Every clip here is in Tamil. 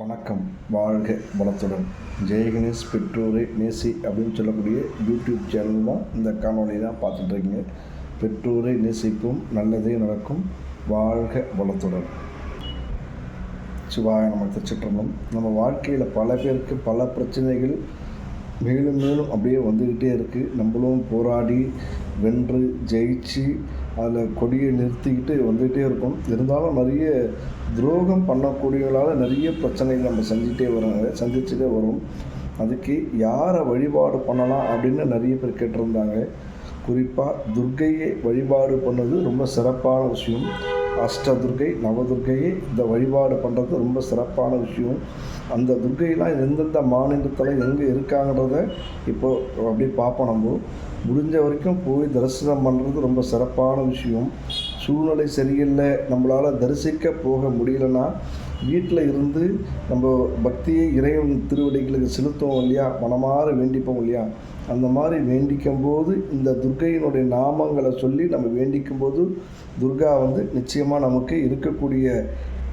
வணக்கம் வாழ்க வளத்துடன். ஜெயகணேஷ் பெற்றோரை நேசி அப்படின்னு சொல்லக்கூடிய யூடியூப் சேனல் தான் இந்த காணொலி தான் பார்த்துட்ருக்கீங்க பெற்றோரை நேசிப்போம் நல்லதே நடக்கும். வாழ்க வளத்துடன். சிவாய நம்ம திருச்சிற்றம்பலம். நம்ம வாழ்க்கையில் பல பேருக்கு பல பிரச்சனைகள் மேலும் மேலும் அப்படியே வந்துக்கிட்டே இருக்குது நம்மளும் போராடி வென்று ஜெயிச்சு அதில் கொடியை நிறுத்திக்கிட்டு வந்துகிட்டே இருக்கும். இருந்தாலும் நிறைய துரோகம் பண்ணக்கூடியவங்களால் நிறைய பிரச்சனைகள் நம்ம செஞ்சுட்டே வராங்க சந்திச்சுட்டே வரும். அதுக்கு யாரை வழிபாடு பண்ணலாம் அப்படின்னு நிறைய பேர் கேட்டிருந்தாங்க. குறிப்பாக துர்க்கையை வழிபாடு பண்ணது ரொம்ப சிறப்பான விஷயம். அஷ்டதுர்கை நவதுர்க்கையை இந்த வழிபாடு பண்ணுறது ரொம்ப சிறப்பான விஷயம். அந்த துர்க்கையெல்லாம் எந்தெந்த மாநிலத்தில் எங்கே இருக்காங்கிறத இப்போது அப்படியே பார்ப்போம் நம்ம. முடிஞ்ச வரைக்கும் போய் தரிசனம் பண்ணுறது ரொம்ப சிறப்பான விஷயம். சூழ்நிலை சரியில்லை நம்மளால் தரிசிக்க போக முடியலன்னா வீட்டில் இருந்து நம்ம பக்தியை இறைவன் திருவடிகளுக்கு செலுத்துவோம் இல்லையா? மனமாற வேண்டிப்போம் இல்லையா? அந்த மாதிரி வேண்டிக்கும் போது இந்த துர்கையினுடைய நாமங்களை சொல்லி நம்ம வேண்டிக்கும் போது துர்கா வந்து நிச்சயமாக நமக்கு இருக்கக்கூடிய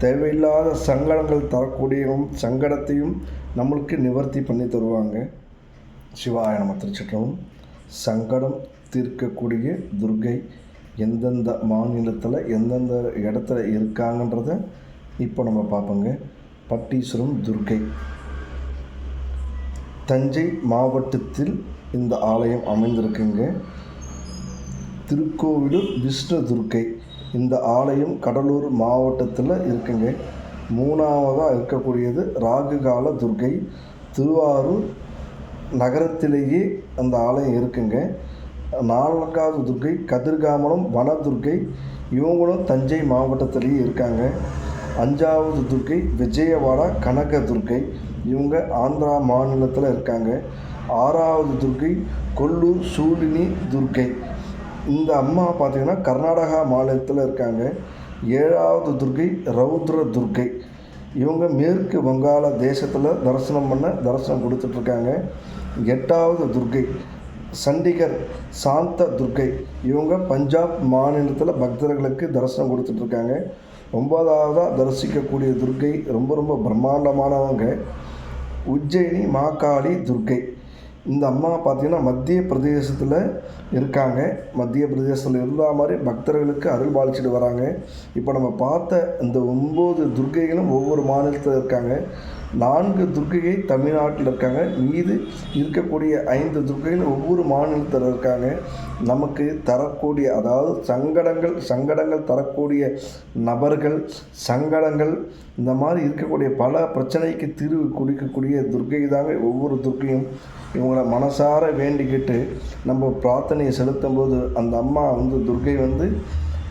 தேவையில்லாத சங்கடங்கள் தரக்கூடியவும் சங்கடத்தையும் நம்மளுக்கு நிவர்த்தி பண்ணி தருவாங்க. சிவாய நம்ம திருச்சிட்டவும் சங்கடம் தீர்க்கக்கூடிய துர்கை எந்தெந்த மாநிலத்தில் எந்தெந்த இடத்துல இருக்காங்கன்றத இப்போ நம்ம பார்ப்போங்க. பட்டீஸ்வரம் துர்கை தஞ்சை மாவட்டத்தில் இந்த ஆலயம் அமைந்திருக்குங்க. திருக்கோவிலூர் விஷ்ணு துர்க்கை. இந்த ஆலயம் கடலூர் மாவட்டத்தில் இருக்குங்க. மூணாவதாக இருக்கக்கூடியது ராகுகால துர்க்கை. திருவாரூர் நகரத்திலேயே அந்த ஆலயம் இருக்குங்க. நான்காவது துர்க்கை கதிர்காமலம் வனதுர்க்கை இவங்களும் தஞ்சை மாவட்டத்திலேயே இருக்காங்க. அஞ்சாவது துர்க்கை விஜயவாடா கனக துர்க்கை இவங்க ஆந்திரா மாநிலத்தில் இருக்காங்க. ஆறாவது துர்க்கை கொல்லூர் சூலினி துர்க்கை இந்த அம்மா பார்த்திங்கன்னா கர்நாடகா மாநிலத்தில் இருக்காங்க. ஏழாவது துர்க்கை ரௌத்ர துர்க்கை இவங்க மேற்கு வங்காள தேசத்தில் தரிசனம் பண்ண தரிசனம் கொடுத்துட்ருக்காங்க. எட்டாவது துர்க்கை சண்டிகர் சாந்த துர்க்கை இவங்க பஞ்சாப் மாநிலத்தில் பக்தர்களுக்கு தரிசனம் கொடுத்துட்ருக்காங்க. ஒன்பதாவதாக தரிசிக்கக்கூடிய துர்க்கை ரொம்ப ரொம்ப பிரம்மாண்டமானவங்க. உஜ்ஜயினி மாகாளி துர்க்கை. இந்த அம்மா பார்த்திங்கன்னா மத்திய பிரதேசத்தில் இருக்காங்க. மத்திய பிரதேசத்தில் இருந்தால் மாதிரி பக்தர்களுக்கு அருள் பாலிச்சுட்டு வராங்க. இப்போ நம்ம பார்த்த இந்த ஒம்பது துர்க்கைகளும் ஒவ்வொரு மாநிலத்தில் இருக்காங்க. நான்கு துர்க்கையை தமிழ்நாட்டில் இருக்காங்க. மீது இருக்கக்கூடிய ஐந்து துர்க்கைகள் ஒவ்வொரு மாநிலத்தில் இருக்காங்க. நமக்கு தரக்கூடிய அதாவது சங்கடங்கள் சங்கடங்கள் தரக்கூடிய நபர்கள் சங்கடங்கள் இந்த மாதிரி இருக்கக்கூடிய பல பிரச்சனைக்கு தீர்வு கொடுக்கக்கூடிய துர்க்கை தாங்க ஒவ்வொரு துர்க்கையும் இவங்களை மனசார வேண்டிக்கிட்டு நம்ம பிரார்த்தனையை செலுத்தும் போது அந்த அம்மா வந்து துர்க்கை வந்து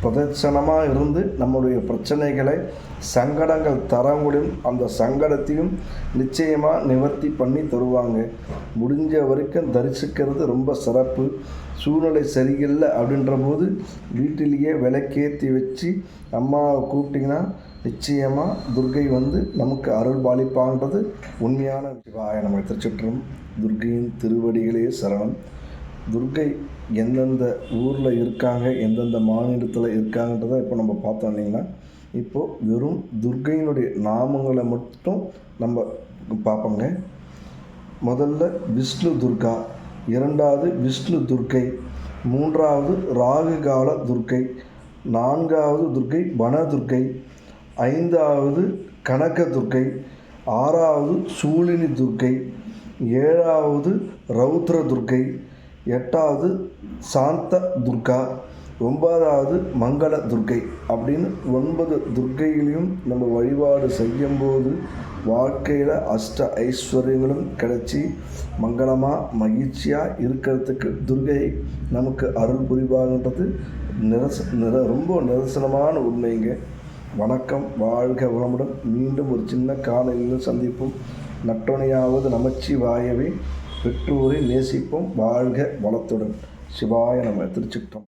பிரதட்சணமாக இருந்து நம்முடைய பிரச்சனைகளை சங்கடங்கள் தர முடியும் அந்த சங்கடத்தையும் நிச்சயமாக நிவர்த்தி பண்ணி தருவாங்க. முடிஞ்ச வரைக்கும் தரிசிக்கிறது ரொம்ப சிறப்பு. சூழ்நிலை சரியில்லை அப்படின்ற போது வீட்டிலேயே விளக்கேற்றி வச்சு அம்மாவை கூப்பிட்டிங்கன்னா நிச்சயமாக துர்கை வந்து நமக்கு அருள் பாலிப்பான்றது உண்மையான சிவாய நம்ம திருச்சிற்றும் துர்கையின் திருவடிகளே சரணம். துர்கை எந்தெந்த ஊரில் இருக்காங்க எந்தெந்த மாநிலத்தில் இருக்காங்கன்றதை இப்போ நம்ம பார்த்தோம் இல்லைங்களா? இப்போது வெறும் துர்கையினுடைய நாமங்களை மட்டும் நம்ம பார்ப்போங்க. முதல்ல விஷ்ணு துர்கா இரண்டாவது விஷ்ணு துர்க்கை மூன்றாவது ராகுகால துர்க்கை நான்காவது துர்க்கை வனதுர்க்கை ஐந்தாவது கனக துர்க்கை ஆறாவது சூழினி துர்க்கை ஏழாவது ரௌத்ர துர்க்கை எட்டாவது சாந்த துர்கா ஒன்பதாவது மங்கள துர்க்கை அப்படின்னு ஒன்பது துர்க்கைகளையும் நம்ம வழிபாடு செய்யும்போது வாழ்க்கையில் அஷ்ட ஐஸ்வர்யங்களும் கிடச்சி மங்களமாக மகிழ்ச்சியாக இருக்கிறதுக்கு துர்கை நமக்கு அருள் புரிவாங்கன்றது நிரச நிர ரொம்ப நிரசனமான உண்மைங்க. வணக்கம் வாழ்க வளமுடன் மீண்டும் ஒரு சின்ன காலையில் சந்திப்போம். நட்டோனையாவது நமச்சி வாயவே பெற்றோரை நேசிப்போம். வாழ்க வளத்துடன். சிவாய நம்ம திருச்சிட்டோம்